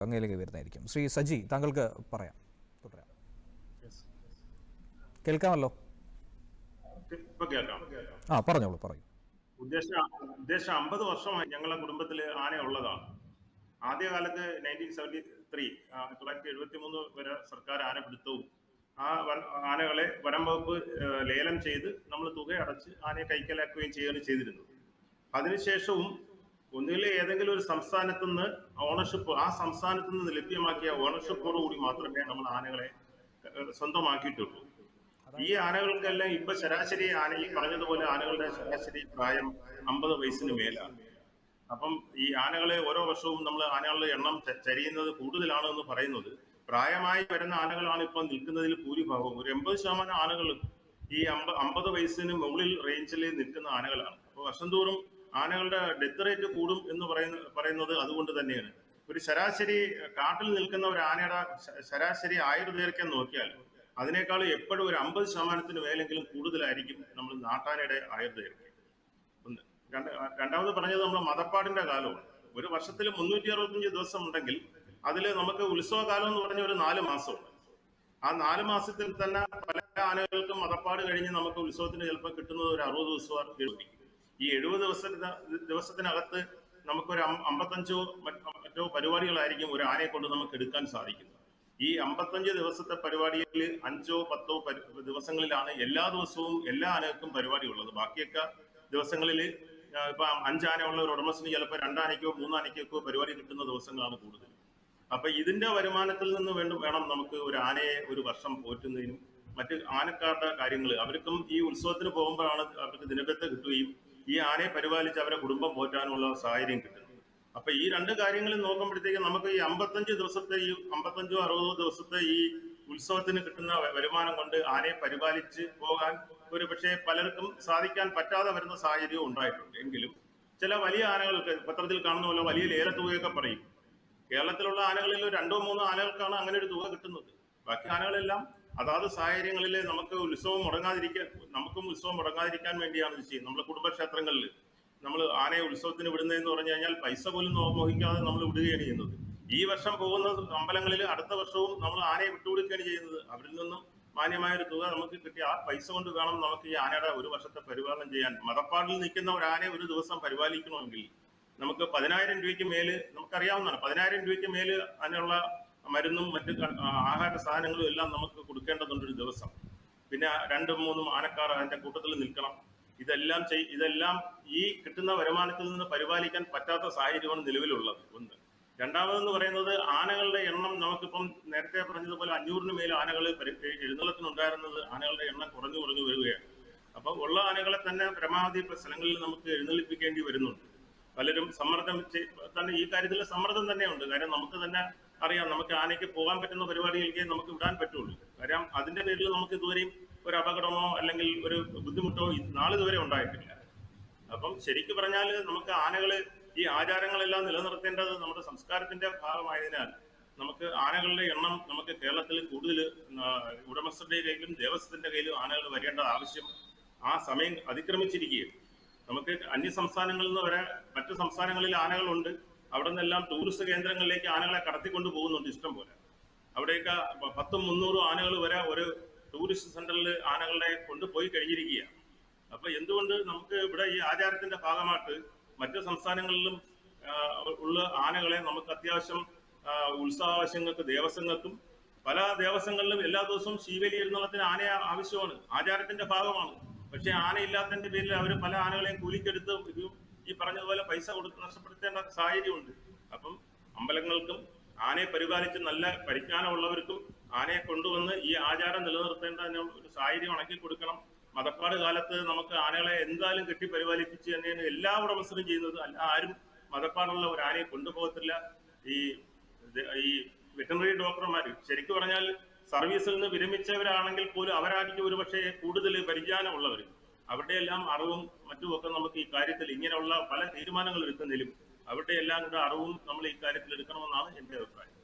അങ്ങയിലേക്ക് വരുന്നതായിരിക്കും ശ്രീ സജി താങ്കൾക്ക് പറയാം. തുടരാം. കേൾക്കാമല്ലോ? ആ പറഞ്ഞോളൂ പറയൂ. ഉദ്ദേശം ഉദ്ദേശം അമ്പത് വർഷമായി ഞങ്ങളുടെ കുടുംബത്തിൽ ആന ഉള്ളതാണ് ആദ്യകാലത്ത് നയന്റീൻ സെവന്റി ത്രീ തൊള്ളായിരത്തി എഴുപത്തി മൂന്ന് വരെ സർക്കാർ ആന പിടുത്തവും ആ ആനകളെ വനം വകുപ്പ് ലേലം ചെയ്ത് നമ്മൾ തുക അടച്ച് ആനയെ കൈക്കലാക്കുകയും ചെയ്യുകയാണ് ചെയ്തിരുന്നത്. അതിനുശേഷവും ഒന്നുകിൽ ഏതെങ്കിലും ഒരു സംസ്ഥാനത്തു നിന്ന് ഓണർഷിപ്പ് ആ സംസ്ഥാനത്തു നിന്ന് ലഭ്യമാക്കിയ ഓണർഷിപ്പോടു കൂടി മാത്രമേ നമ്മൾ ആനകളെ സ്വന്തമാക്കിയിട്ടുള്ളൂ. ഈ ആനകൾക്കെല്ലാം ഇപ്പൊ ശരാശരി ആന ഈ പറഞ്ഞതുപോലെ ആനകളുടെ ശരാശരി പ്രായം അമ്പത് വയസ്സിന് മേലാണ്. അപ്പം ഈ ആനകളെ ഓരോ വർഷവും നമ്മൾ ആനകളുടെ എണ്ണം ചരിയുന്നത് കൂടുതലാണ് എന്ന് പറയുന്നത്. പ്രായമായി വരുന്ന ആനകളാണ് ഇപ്പം നിൽക്കുന്നതിൽ ഭൂരിഭാഗവും. ഒരു എൺപത് ശതമാനം ആനകൾ ഈ അമ്പ അമ്പത് വയസ്സിന് മുകളിൽ റേഞ്ചിൽ നിൽക്കുന്ന ആനകളാണ്. അപ്പോൾ വർഷം തോറും ആനകളുടെ ഡെത്ത് റേറ്റ് കൂടും എന്ന് പറയുന്ന പറയുന്നത് അതുകൊണ്ട് തന്നെയാണ്. ഒരു ശരാശരി കാട്ടിൽ നിൽക്കുന്ന ഒരു ആനയുടെ ശരാശരി ആയുർദൈർഘ്യം നോക്കിയാൽ അതിനേക്കാൾ എപ്പോഴും ഒരു അമ്പത് ശതമാനത്തിന് മേലെങ്കിലും കൂടുതലായിരിക്കും നമ്മൾ നാട്ടാനയുടെ ആയുർദൈർഘ്യം. ഒന്ന്. രണ്ട് രണ്ടാമത് പറഞ്ഞത് നമ്മൾ മതപ്പാടിന്റെ കാലമാണ്. ഒരു വർഷത്തിൽ മുന്നൂറ്റി അറുപത്തഞ്ച് ദിവസം ഉണ്ടെങ്കിൽ അതിൽ നമുക്ക് ഉത്സവകാലം എന്ന് പറഞ്ഞ ഒരു നാല് മാസമുണ്ട്. ആ നാല് മാസത്തിൽ തന്നെ പല ആനകൾക്കും മതപ്പാട് കഴിഞ്ഞ് നമുക്ക് ഉത്സവത്തിന് ചിലപ്പോൾ കിട്ടുന്നത് ഒരു അറുപത് ദിവസം ഈ എഴുപത് ദിവസത്തിന് ദിവസത്തിനകത്ത് നമുക്കൊരു അമ്പത്തഞ്ചോ മറ്റ് പരിപാടികളായിരിക്കും ഒരു ആനയെ കൊണ്ട് നമുക്ക് എടുക്കാൻ സാധിക്കുന്നത്. ഈ അമ്പത്തഞ്ച് ദിവസത്തെ പരിപാടിയിൽ അഞ്ചോ പത്തോ ദിവസങ്ങളിലാണ് എല്ലാ ദിവസവും എല്ലാ ആനകൾക്കും പരിപാടി ഉള്ളത് ബാക്കിയൊക്കെ ദിവസങ്ങളിൽ ഇപ്പൊ അഞ്ചാന ഉള്ള ഒരു ഉടമസ്ഥന് ചിലപ്പോൾ രണ്ടാനയ്ക്കോ മൂന്നാനയ്ക്കോ പരിപാടി കിട്ടുന്ന ദിവസങ്ങളാണ് കൂടുതൽ അപ്പൊ ഇതിന്റെ വരുമാനത്തിൽ നിന്ന് വേണം വേണം നമുക്ക് ഒരു ആനയെ ഒരു വർഷം പോറ്റുന്നതിനും മറ്റ് ആനക്കാരുടെ കാര്യങ്ങൾ അവർക്കും ഈ ഉത്സവത്തിന് പോകുമ്പോഴാണ് അവർക്ക് ദിനബത്ത കിട്ടുകയും ഈ ആനയെ പരിപാലിച്ച് അവരെ കുടുംബം പോറ്റാനുള്ള സാഹചര്യം കിട്ടുന്നത് അപ്പൊ ഈ രണ്ട് കാര്യങ്ങൾ നോക്കുമ്പോഴത്തേക്ക് നമുക്ക് ഈ അമ്പത്തഞ്ച് ദിവസത്തെ ഈ അമ്പത്തഞ്ചോ അറുപതോ ദിവസത്തെ ഈ ഉത്സവത്തിന് കിട്ടുന്ന വരുമാനം കൊണ്ട് ആനയെ പരിപാലിച്ച് പോകാൻ ഒരു പക്ഷേ പലർക്കും സാധിക്കാൻ പറ്റാതെ വരുന്ന സാഹചര്യവും ഉണ്ടായിട്ടുണ്ട്. എങ്കിലും ചില വലിയ ആനകൾക്ക് പത്രത്തിൽ കാണുന്ന പോലെ വലിയ ലേലത്തുകയൊക്കെ പറയും. കേരളത്തിലുള്ള ആനകളിൽ രണ്ടോ മൂന്നോ ആനകൾക്കാണ് അങ്ങനെ ഒരു തുക കിട്ടുന്നത്. ബാക്കി ആനകളെല്ലാം അതാത് സാഹചര്യങ്ങളിൽ നമുക്ക് ഉത്സവം മുടങ്ങാതിരിക്കാൻ നമുക്കും ഉത്സവം മുടങ്ങാതിരിക്കാൻ വേണ്ടിയാണ് ഇത് ചെയ്യുന്നത്. നമ്മുടെ കുടുംബക്ഷേത്രങ്ങളിൽ നമ്മൾ ആനയെ ഉത്സവത്തിന് വിടുന്നതെന്ന് പറഞ്ഞു കഴിഞ്ഞാൽ പൈസ പോലും മോഹിക്കാതെ നമ്മൾ വിടുകയാണ് ചെയ്യുന്നത്. ഈ വർഷം പോകുന്ന അമ്പലങ്ങളിൽ അടുത്ത വർഷവും നമ്മൾ ആനയെ വിട്ടുകൊടുക്കുകയാണ് ചെയ്യുന്നത്. അവരിൽ നിന്നും മാന്യമായ ഒരു തുക നമുക്ക് കിട്ടിയ ആ പൈസ കൊണ്ട് വേണം നമുക്ക് ഈ ആനയുടെ ഒരു വർഷത്തെ പരിപാലനം ചെയ്യാൻ. മതപ്പാടിൽ നിൽക്കുന്ന ഒരു ആനയെ ഒരു ദിവസം പരിപാലിക്കണമെങ്കിൽ നമുക്ക് പതിനായിരം രൂപയ്ക്ക് മേൽ നമുക്കറിയാവുന്നതാണ്. പതിനായിരം രൂപയ്ക്ക് മേൽ അതിനുള്ള മരുന്നും മറ്റ് ആഹാര സാധനങ്ങളും എല്ലാം നമുക്ക് കൊടുക്കേണ്ടതുണ്ട് ഒരു ദിവസം. പിന്നെ രണ്ടും മൂന്നും ആനക്കാർ അതിന്റെ കൂട്ടത്തിൽ നിൽക്കണം. ഇതെല്ലാം ചെയ് ഇതെല്ലാം ഈ കിട്ടുന്ന വരുമാനത്തിൽ നിന്ന് പരിപാലിക്കാൻ പറ്റാത്ത സാഹചര്യമാണ് നിലവിലുള്ളത്. ഒന്ന്. രണ്ടാമതെന്ന് പറയുന്നത് ആനകളുടെ എണ്ണം നമുക്കിപ്പം നേരത്തെ പറഞ്ഞതുപോലെ അഞ്ഞൂറിന് മേൽ ആനകൾ എഴുന്നള്ളത്തിനുണ്ടായിരുന്നത് ആനകളുടെ എണ്ണം കുറഞ്ഞു കുറഞ്ഞു വരികയാണ്. അപ്പോൾ ഉള്ള ആനകളെ തന്നെ പരമാവധി സ്ഥലങ്ങളിൽ നമുക്ക് എഴുന്നള്ളിപ്പിക്കേണ്ടി വരുന്നുണ്ട്. പലരും സമ്മർദ്ദം തന്നെ ഈ കാര്യത്തിൽ സമ്മർദ്ദം തന്നെയുണ്ട്. കാര്യം നമുക്ക് തന്നെ അറിയാം നമുക്ക് ആനയ്ക്ക് പോകാൻ പറ്റുന്ന പരിപാടികൾക്കേ നമുക്ക് വിടാൻ പറ്റുള്ളൂ. കാര്യം അതിന്റെ പേരിൽ നമുക്ക് ഇതുവരെയും ഒരു അപകടമോ അല്ലെങ്കിൽ ഒരു ബുദ്ധിമുട്ടോ നാളിതുവരെ ഉണ്ടായിട്ടില്ല. അപ്പം ശരിക്കു പറഞ്ഞാൽ നമുക്ക് ആനകൾ ഈ ആചാരങ്ങളെല്ലാം നിലനിർത്തേണ്ടത് നമ്മുടെ സംസ്കാരത്തിന്റെ ഭാഗമായതിനാൽ നമുക്ക് ആനകളുടെ എണ്ണം നമുക്ക് കേരളത്തിൽ കൂടുതൽ ഉടമസ്ഥരുടെ കയ്യിലും ദേവസ്വത്തിന്റെ കയ്യിലും ആനകൾ വരേണ്ട ആവശ്യം ആ സമയം അതിക്രമിച്ചിരിക്കുകയാണ്. നമുക്ക് അന്യ സംസ്ഥാനങ്ങളിൽ നിന്ന് വരെ മറ്റു സംസ്ഥാനങ്ങളിൽ ആനകളുണ്ട്. അവിടെ നിന്നെല്ലാം ടൂറിസ്റ്റ് കേന്ദ്രങ്ങളിലേക്ക് ആനകളെ കടത്തിക്കൊണ്ട് പോകുന്നുണ്ട് ഇഷ്ടം പോലെ. അവിടെയൊക്കെ പത്തും മുന്നൂറും ആനകൾ വരെ ഒരു ടൂറിസ്റ്റ് സെന്ററിൽ ആനകളെ കൊണ്ടുപോയി കഴിഞ്ഞിരിക്കുകയാണ് അപ്പൊ എന്തുകൊണ്ട് നമുക്ക് ഇവിടെ ഈ ആചാരത്തിന്റെ ഭാഗമായിട്ട് മറ്റു സംസ്ഥാനങ്ങളിലും ഉള്ള ആനകളെ നമുക്ക് അത്യാവശ്യം ഉത്സവാവശ്യങ്ങൾക്ക് ദേവസ്വങ്ങൾക്കും പല ദേവസ്വങ്ങളിലും എല്ലാ ദിവസവും ശീവേലി എഴുന്നള്ളത്തിന് ആന ആവശ്യമാണ്. ആചാരത്തിന്റെ ഭാഗമാണ്. പക്ഷെ ആനയില്ലാത്തതിന്റെ പേരിൽ അവർ പല ആനകളെയും കൂലിക്കെടുത്ത് പറഞ്ഞതുപോലെ പൈസ കൊടുത്ത് നഷ്ടപ്പെടുത്തേണ്ട സാഹചര്യമുണ്ട്. അപ്പം അമ്പലങ്ങൾക്കും ആനയെ പരിപാലിച്ച് നല്ല പരിജ്ഞാനമുള്ളവർക്കും ആനയെ കൊണ്ടുവന്ന് ഈ ആചാരം നിലനിർത്തേണ്ടതിന് ഒരു സാഹചര്യം ഉണക്കി കൊടുക്കണം. മതപ്പാട് കാലത്ത് നമുക്ക് ആനകളെ എന്തായാലും കെട്ടി പരിപാലിപ്പിച്ച് തന്നെയാണ് എല്ലാ ഉടമസ്ഥരും ചെയ്യുന്നത്. അല്ല ആരും മതപ്പാടുള്ള ഒരു ആനയെ കൊണ്ടുപോകത്തില്ല. ഈ ഈ വെറ്ററിനറി ഡോക്ടർമാർ ശരിക്കും പറഞ്ഞാൽ സർവീസിൽ നിന്ന് വിരമിച്ചവരാണെങ്കിൽ പോലും അവരായിരിക്കും ഒരു പക്ഷേ കൂടുതൽ പരിജ്ഞാനമുള്ളവർ അവരുടെ എല്ലാം അറിവും മറ്റുമൊക്കെ നമുക്ക് ഈ കാര്യത്തിൽ ഇങ്ങനെയുള്ള പല തീരുമാനങ്ങൾ എടുക്കുന്നതിലും അവരുടെ എല്ലാം കൂടെ അറിവും നമ്മൾ ഈ കാര്യത്തിൽ എടുക്കണമെന്നാണ് എന്റെ അഭിപ്രായം.